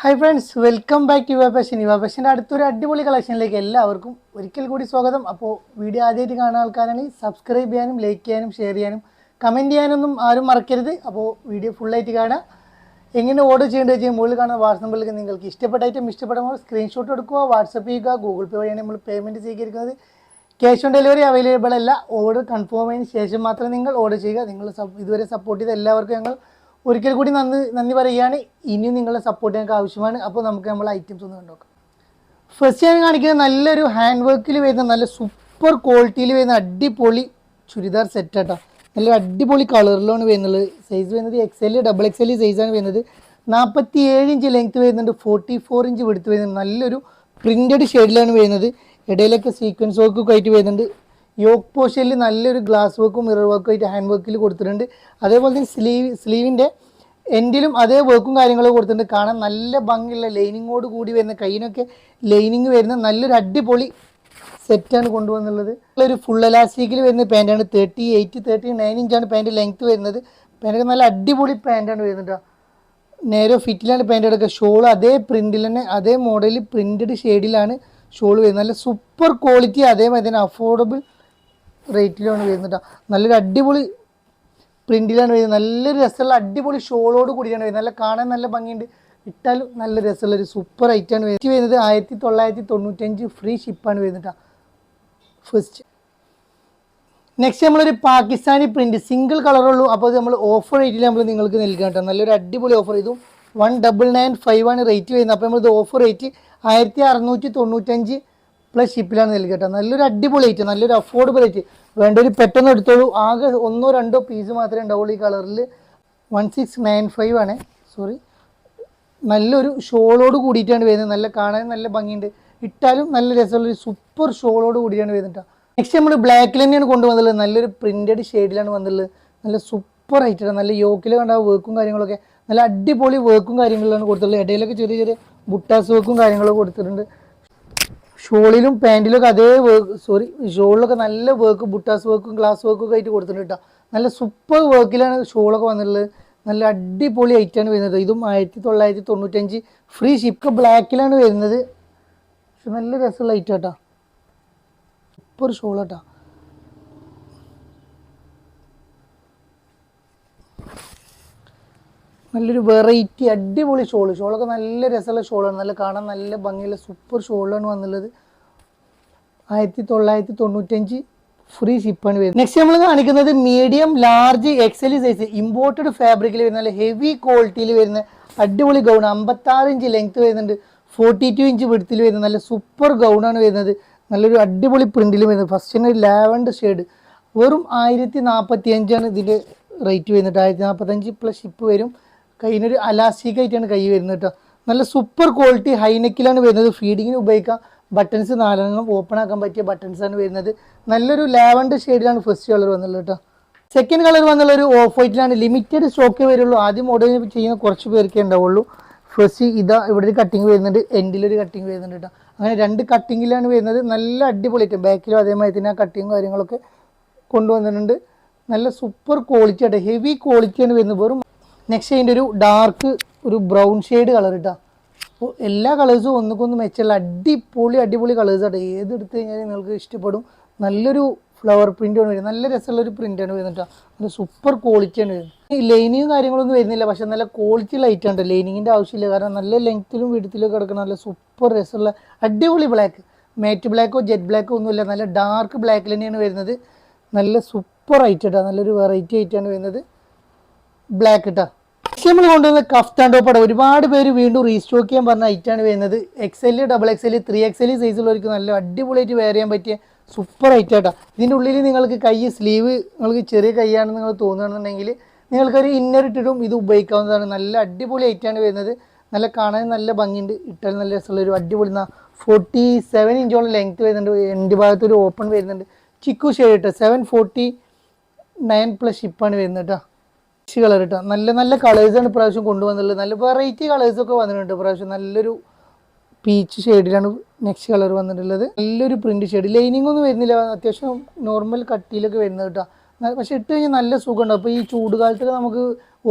Hi friends welcome back to Yuva ഫാഷന്റെ അടുത്തൊരു അടിപൊളി കളക്ഷനിലേക്ക് എല്ലാവർക്കും ഒരിക്കൽ കൂടി സ്വാഗതം. അപ്പോൾ വീഡിയോ ആദ്യമായിട്ട് കാണുന്ന ആൾക്കാരാണെങ്കിൽ സബ്സ്ക്രൈബ് ചെയ്യാനും ലൈക്ക് ചെയ്യാനും ഷെയർ ചെയ്യാനും കമന്റ് ചെയ്യാനൊന്നും ആരും മറക്കരുത്. അപ്പോൾ വീഡിയോ ഫുള്ളായിട്ട് കാണാം. എങ്ങനെ ഓർഡർ ചെയ്യേണ്ടത് വെച്ചാൽ മുകളിൽ കാണുന്ന വാട്സ് നമ്പറിലേക്ക് നിങ്ങൾക്ക് ഇഷ്ടപ്പെട്ട ഐറ്റം ഇഷ്ടപ്പെടുമ്പോൾ സ്ക്രീൻഷോട്ട് എടുക്കുക വാട്സപ്പ് ചെയ്യുക ഗൂഗിൾ പേ വഴിയാണ് നമ്മൾ പേയ്മെന്റ് സ്വീകരിക്കുന്നത്. ക്യാഷ് ഓൺ ഡെലിവറി അവൈലബിൾ അല്ല. ഓർഡർ കൺഫേം ആയതിനു ശേഷം മാത്രമേ നിങ്ങൾ ഓർഡർ ചെയ്യുക. നിങ്ങൾ ഇതുവരെ സപ്പോർട്ട് ചെയ്ത എല്ലാവർക്കും ഞങ്ങൾ ഒരിക്കൽ കൂടി നന്ദി നന്ദി പറയുകയാണ്. ഇനിയും നിങ്ങളുടെ സപ്പോർട്ട് ഞങ്ങൾക്ക് ആവശ്യമാണ്. അപ്പോൾ നമുക്ക് നമ്മൾ ഐറ്റംസ് ഒന്ന് കണ്ടുനോക്കാം ഫസ്റ്റ് ഞാൻ കാണിക്കുന്നത് നല്ലൊരു ഹാൻഡ് വർക്കിൽ വരുന്ന നല്ല സൂപ്പർ ക്വാളിറ്റിയിൽ വരുന്ന അടിപൊളി ചുരിദാർ സെറ്റ് കേട്ടോ നല്ല അടിപൊളി കളറിലാണ് വരുന്നത്. സൈസ് വരുന്നത് X L double X L സൈസാണ് വരുന്നത്. നാൽപ്പത്തി ഏഴ് ഇഞ്ച് ലെങ്ത് വരുന്നുണ്ട്. ഫോർട്ടി ഫോർ ഇഞ്ച് വെടുത്ത് വരുന്നുണ്ട്. നല്ലൊരു പ്രിന്റഡ് ഷെയ്ഡിലാണ് വരുന്നത്. ഇടയിലൊക്കെ സീക്വൻസ് വർക്ക് ആയിട്ട് വരുന്നുണ്ട്. യോക്ക് പോഷനിൽ നല്ലൊരു ഗ്ലാസ് വർക്കും മിറർ വർക്കും ആയിട്ട് ഹാൻഡ് വർക്കിൽ കൊടുത്തിട്ടുണ്ട്. അതേപോലെ തന്നെ സ്ലീവ് സ്ലീവിന്റെ എൻഡിലും അതേ വർക്കും കാര്യങ്ങളും കൊടുത്തിട്ടുണ്ട്. കാണാൻ നല്ല ഭംഗിയുള്ള ലൈനിങ്ങോട് കൂടി വരുന്ന കയ്യിനൊക്കെ ലൈനിങ് വരുന്ന നല്ലൊരു അടിപൊളി സെറ്റാണ് കൊണ്ടുവന്നുള്ളത് ഒരു ഫുൾ എലാസ്റ്റിക്കിൽ വരുന്ന പാന്റാണ് തേർട്ടി എയ്റ്റ് തേർട്ടി നയൻ ഇഞ്ചാണ് പാന്റ് ലെങ്ത് വരുന്നത്. പാന്റൊക്കെ നല്ല അടിപൊളി പാന്റാണ് വരുന്നത്. നേരെ ഫിറ്റിലാണ് പാന്റ് എടുക്കുക. ഷോൾ അതേ പ്രിന്റിൽ തന്നെ അതേ മോഡലിൽ പ്രിന്റഡ് ഷെയ്ഡിലാണ് ഷോൾ വരുന്നത്. നല്ല സൂപ്പർ ക്വാളിറ്റി അതേമാതിരി തന്നെ അഫോർഡബിൾ റേറ്റിലാണ് വരുന്നത് നല്ലൊരു അടിപൊളി പ്രിന്റിലാണ് വരുന്നത്. നല്ലൊരു രസമുള്ള അടിപൊളി ഷോളോട് കൂടിയാണ് വരുന്നത്. നല്ല കാണാൻ നല്ല ഭംഗിയുണ്ട്. ഇട്ടാലും നല്ല രസമുള്ള ഒരു സൂപ്പർ ഐറ്റാണ് വരുന്നത്. വരുന്നത് ആയിരത്തി തൊള്ളായിരത്തി തൊണ്ണൂറ്റഞ്ച് ഫ്രീ ഷിപ്പാണ് വരുന്നത്. ഫസ്റ്റ് നെക്സ്റ്റ് നമ്മളൊരു പാകിസ്ഥാനി പ്രിന്റ്. സിംഗിൾ കളറുള്ളൂ. അപ്പോൾ നമ്മൾ ഓഫർ റേറ്റിൽ നമ്മൾ നിങ്ങൾക്ക് നൽകുക കേട്ടോ നല്ലൊരു അടിപൊളി ഓഫർ ഇതും വൺ ഡബിൾ നയൻ ഫൈവ് ആണ് റേറ്റ് വരുന്നത്. അപ്പോൾ നമ്മളിത് ഓഫർ റേറ്റ് ആയിരത്തി അറുന്നൂറ്റി തൊണ്ണൂറ്റഞ്ച് പ്ലസ് ഷിപ്പിലാണ് നൽകുക കേട്ടോ. നല്ലൊരു അടിപൊളി റേറ്റ് നല്ലൊരു അഫോർഡബിൾ റേറ്റ് വേണ്ട ഒരു പെട്ടെന്ന് എടുത്തോളൂ. ആകെ ഒന്നോ രണ്ടോ പീസ് മാത്രമേ ഉണ്ടാവുള്ളൂ ഈ കളറിൽ വൺ സിക്സ് നയൻ ഫൈവ് ആണ്. സോറി നല്ലൊരു ഷോളോട് കൂടിയിട്ടാണ് വരുന്നത്. നല്ല കാണാൻ നല്ല ഭംഗിയുണ്ട്. ഇട്ടാലും നല്ല രസമുള്ള ഒരു സൂപ്പർ ഷോളോട് കൂടിയാണ് വരുന്നത് നെക്സ്റ്റ് നമ്മൾ ബ്ലാക്കിൽ തന്നെയാണ് കൊണ്ടുവന്നുള്ളത് നല്ലൊരു പ്രിന്റഡ് ഷെയ്ഡിലാണ് വന്നിട്ടുള്ളത് നല്ല സൂപ്പർ ആയിട്ടാണ് നല്ല യോക്കിൽ കണ്ട വർക്കും കാര്യങ്ങളൊക്കെ. നല്ല അടിപൊളി വർക്കും കാര്യങ്ങളിലാണ് കൊടുത്തിട്ടുള്ളത്. ഇടയിലൊക്കെ ചെറിയ ചെറിയ ബുട്ടാസ് വർക്കും കാര്യങ്ങളൊക്കെ കൊടുത്തിട്ടുണ്ട്. ഷോളിലും പാന്റിലൊക്കെ അതേ വർക്ക് സോറി ഷോളിലൊക്കെ നല്ല വർക്ക് ബുട്ടാസ് വർക്കും ഗ്ലാസ് വർക്കും ഒക്കെ ആയിട്ട് കൊടുത്തിട്ടുണ്ട് കേട്ടോ നല്ല സൂപ്പർ വർക്കിലാണ് ഷോളൊക്കെ വന്നിട്ടുള്ളത്. നല്ല അടിപൊളി ഐറ്റാണ് വരുന്നത്. ഇതും ആയിരത്തി തൊള്ളായിരത്തി തൊണ്ണൂറ്റഞ്ച് ഫ്രീ ഷിപ്പ് ബ്ലാക്കിലാണ് വരുന്നത്. പക്ഷെ നല്ല രസമുള്ള ഐറ്റം കേട്ടോ സൂപ്പർ ഷോൾ കേട്ടോ നല്ലൊരു വെറൈറ്റി അടിപൊളി ഷോൾ ഷോളൊക്കെ നല്ല രസമുള്ള ഷോളാണ് നല്ല കാണാൻ നല്ല ഭംഗിയുള്ള സൂപ്പർ ഷോളാണ് വന്നുള്ളത്. ആയിരത്തി തൊള്ളായിരത്തി തൊണ്ണൂറ്റഞ്ച് ഫ്രീ ഷിപ്പാണ് വരുന്നത്. നെക്സ്റ്റ് നമ്മൾ കാണിക്കുന്നത് medium large XL size imported ഫാബ്രിക്കിൽ വരുന്ന നല്ല ഹെവി ക്വാളിറ്റിയിൽ വരുന്ന അടിപൊളി ഗൗൺ അമ്പത്താറ് ഇഞ്ച് ലെങ്ത് വരുന്നുണ്ട്. ഫോർട്ടി ടു ഇഞ്ച് വിടുത്തിൽ വരുന്ന നല്ല സൂപ്പർ ഗൗണാണ് വരുന്നത്. നല്ലൊരു അടിപൊളി പ്രിന്റിൽ വരുന്നത്. ഫസ്റ്റിന് ഒരു ലാവൻഡർ ഷെയ്ഡ് വെറും ആയിരത്തി നാൽപ്പത്തി അഞ്ചാണ് ഇതിന്റെ റേറ്റ് വരുന്നത്. ആയിരത്തി നാൽപ്പത്തഞ്ച് പ്ലസ് ഷിപ്പ് വരും. കയ്യിനൊരു അലാസ്റ്റിക് ആയിട്ടാണ് കൈ വരുന്നത് കേട്ടോ. നല്ല സൂപ്പർ ക്വാളിറ്റി ഹൈനെക്കിലാണ് വരുന്നത്. ഫീഡിങ്ങിന് ഉപയോഗിക്കാം. ബട്ടൺസ് നാലെണ്ണം ഓപ്പൺ ആക്കാൻ പറ്റിയ ബട്ടൺസ് ആണ് വരുന്നത്. നല്ലൊരു ലാവൻഡർ ഷെയ്ഡിലാണ് ഫസ്റ്റ് കളർ വന്നുള്ളത് കേട്ടോ. സെക്കൻഡ് കളർ വന്നുള്ള ഒരു ഓഫ് വൈറ്റിലാണ് ലിമിറ്റഡ് സ്റ്റോക്കേ വരുള്ളൂ. ആദ്യം ഓർഡർ ചെയ്യുന്ന കുറച്ച് പേർക്കേ ഉണ്ടാവുള്ളൂ. ഫസ്റ്റ് ഇതാ ഇവിടെ ഒരു കട്ടിങ് വരുന്നുണ്ട് എൻഡിലൊരു കട്ടിങ് വരുന്നുണ്ട് കേട്ടോ. അങ്ങനെ രണ്ട് കട്ടിങ്ങിലാണ് വരുന്നത്. നല്ല അടിപൊളിയായിട്ട് ബാക്കിലും അതേമാതിരി തന്നെ ആ കട്ടിങ്ങും കാര്യങ്ങളൊക്കെ കൊണ്ടുവന്നിട്ടുണ്ട്. നല്ല സൂപ്പർ ക്വാളിറ്റി ആയിട്ട് ഹെവി ക്വാളിറ്റിയാണ് വരുന്നത്. വെറും നെക്സ്റ്റ് അതിന്റെ ഒരു ഡാർക്ക് ഒരു ബ്രൗൺ ഷെയ്ഡ് കളർ ഇട്ടാ. അപ്പോൾ എല്ലാ കളേഴ്സും ഒന്നുക്കൊന്ന് മെച്ചമുള്ള അടിപൊളി അടിപൊളി കളേഴ്സ് ആട്ടെ. ഏത് എടുത്തു കഴിഞ്ഞാൽ നിങ്ങൾക്ക് ഇഷ്ടപ്പെടും. നല്ലൊരു ഫ്ലവർ പ്രിന്റാണ് വരുന്നത്. നല്ല രസമുള്ളൊരു പ്രിന്റാണ് വരുന്നത് നല്ല സൂപ്പർ ക്വാളിറ്റിയാണ് വരുന്നത്. ഈ ലൈനിങ്ങും കാര്യങ്ങളൊന്നും വരുന്നില്ല. പക്ഷെ നല്ല ക്വാളിറ്റി ലൈറ്റ് ആണ് ലൈനിങ്ങിന്റെ ആവശ്യമില്ല. കാരണം നല്ല ലെങ്ത്തിലും വീട്ടിലും കിടക്കുന്ന നല്ല സൂപ്പർ രസമുള്ള അടിപൊളി ബ്ലാക്ക് മാറ്റ് ബ്ലാക്കോ ജെറ്റ് ബ്ലാക്കോ ഒന്നുമില്ല നല്ല ഡാർക്ക് ബ്ലാക്കിൽ തന്നെയാണ് വരുന്നത്. നല്ല സൂപ്പർ ഐറ്റ് കേട്ടോ നല്ലൊരു വെറൈറ്റി ആയിട്ടാണ് വരുന്നത്. ബ്ലാക്ക് ഇട്ടാ നമ്മൾ കൊണ്ടുവന്ന കഫ്താൻ ടോപ്പാണ് ഒരുപാട് പേര് വീണ്ടും റീസ്റ്റോക്ക് ചെയ്യാൻ പറഞ്ഞ ഐറ്റാണ് വരുന്നത്. X L double X L three X L സൈസുള്ളവർക്ക് നല്ല അടിപൊളിയായിട്ട് വെയർ ചെയ്യാൻ പറ്റിയ സൂപ്പർ ഐറ്റാട്ടാ ഇതിന്റെ ഉള്ളിൽ നിങ്ങൾക്ക് കൈ സ്ലീവ് നിങ്ങൾക്ക് ചെറിയ കൈയാണെന്ന് നിങ്ങൾ തോന്നുകയാണെന്നുണ്ടെങ്കിൽ നിങ്ങൾക്കൊരു ഇന്നർ ഇട്ടിട്ടും ഇത് ഉപയോഗിക്കാവുന്നതാണ്. നല്ല അടിപൊളി ഐറ്റാണ് വരുന്നത്. നല്ല കാണാൻ നല്ല ഭംഗിയുണ്ട്. ഇട്ടാൽ നല്ല രസമുള്ള ഒരു അടിപൊളി ഫോർട്ടി സെവൻ ഇഞ്ചോളം ലെങ്ത് വരുന്നുണ്ട്. എന്റെ ഭാഗത്ത് ഒരു ഓപ്പൺ വരുന്നുണ്ട്. ചിക്കു ഷെയ്ഡ് കേട്ടോ സെവൻ ഫോർട്ടി നയൻ പ്ലസ് ഷിപ്പാണ് വരുന്നത് കേട്ടോ ഫിഷ് കളർ ഇട്ട. നല്ല നല്ല ആണ് ഇപ്രാവശ്യം കൊണ്ടുവന്നുള്ളത് നല്ല വെറൈറ്റി കളേഴ്സൊക്കെ വന്നിട്ടുണ്ട് ഇപ്രാവശ്യം. നല്ലൊരു പീച്ച് ഷെയ്ഡിലാണ് നെക്സ്റ്റ് കളർ വന്നിട്ടുള്ളത്. നല്ലൊരു പ്രിന്റ് ഷെയ്ഡ് ലൈനിങ് ഒന്നും വരുന്നില്ല. അത്യാവശ്യം നോർമൽ കട്ടിയിലൊക്കെ വരുന്നത് കേട്ടോ പക്ഷെ ഇട്ട് കഴിഞ്ഞാൽ നല്ല സുഖമുണ്ട്. അപ്പോൾ ഈ ചൂട് കാലത്തൊക്കെ നമുക്ക്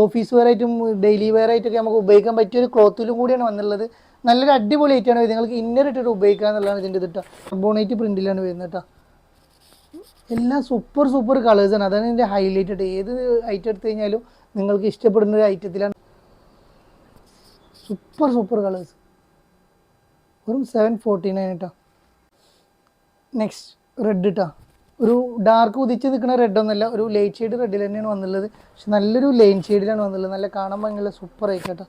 ഓഫീസ് വെയർ ആയിട്ടും ഡെയിലി വെയർ ആയിട്ടൊക്കെ നമുക്ക് ഉപയോഗിക്കാൻ പറ്റിയ ഒരു ക്ലോത്തിലും കൂടിയാണ് വന്നുള്ളത് നല്ലൊരു അടിപൊളി വരുന്നത്. നിങ്ങൾക്ക് ഇന്നർ ഇട്ടിട്ട് ഉപയോഗിക്കുക എന്നുള്ളതാണ് ഇതിന്റെ ഇത് കേട്ടോ ബോണൈറ്റ് പ്രിന്റിലാണ് വരുന്നത് കേട്ടോ എല്ലാം സൂപ്പർ സൂപ്പർ കളേഴ്സാണ് അതാണ് ഇതിന്റെ ഹൈലൈറ്റഡ് ഏത് ഐറ്റം എടുത്തു കഴിഞ്ഞാലും നിങ്ങൾക്ക് ഇഷ്ടപ്പെടുന്ന ഒരു ഐറ്റത്തിലാണ് സൂപ്പർ സൂപ്പർ കളേഴ്സ് വെറും സെവൻ ഫോർട്ടി നയൻ കേട്ടോ നെക്സ്റ്റ് റെഡ് ഇട്ടാ ഒരു ഡാർക്ക് ഉദിച്ച് നിൽക്കുന്ന റെഡ് ഒന്നുമല്ല. ഒരു ലൈറ്റ് ഷെയ്ഡ് റെഡിൽ തന്നെയാണ് വന്നുള്ളത് പക്ഷെ നല്ലൊരു ലൈൻ ഷെയ്ഡിലാണ് വന്നുള്ളത് നല്ല കാണാൻ ഭംഗിയുള്ള സൂപ്പർ ആയിട്ട്. കേട്ടോ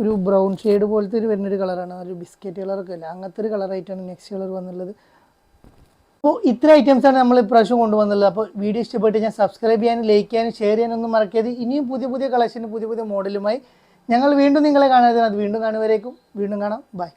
ഒരു ബ്രൗൺ ഷെയ്ഡ് പോലത്തെ ഒരു വരുന്നൊരു കളറാണ് ഒരു ബിസ്ക്കറ്റ് കളറൊക്കെ അല്ല. അങ്ങനത്തെ ഒരു കളറായിട്ടാണ് നെക്സ്റ്റ് കളർ വന്നുള്ളത് അപ്പോൾ ഇത്ര ഐറ്റംസ് ആണ് നമ്മൾ ഇപ്രാവശ്യം കൊണ്ടുവന്നുള്ളത്. അപ്പോൾ വീഡിയോ ഇഷ്ടപ്പെട്ട് ഞാൻ സബ്സ്ക്രൈബ് ചെയ്യാനും ലൈക്ക് ചെയ്യാനും ഷെയർ ചെയ്യാനൊന്നും മറക്കരുത്. ഇനിയും പുതിയ പുതിയ കളക്ഷനും പുതിയ പുതിയ മോഡലുമായി ഞങ്ങൾ വീണ്ടും നിങ്ങളെ കാണാതെ അത് വീണ്ടും കാണുവരേക്കും വീണ്ടും കാണാം. ബൈ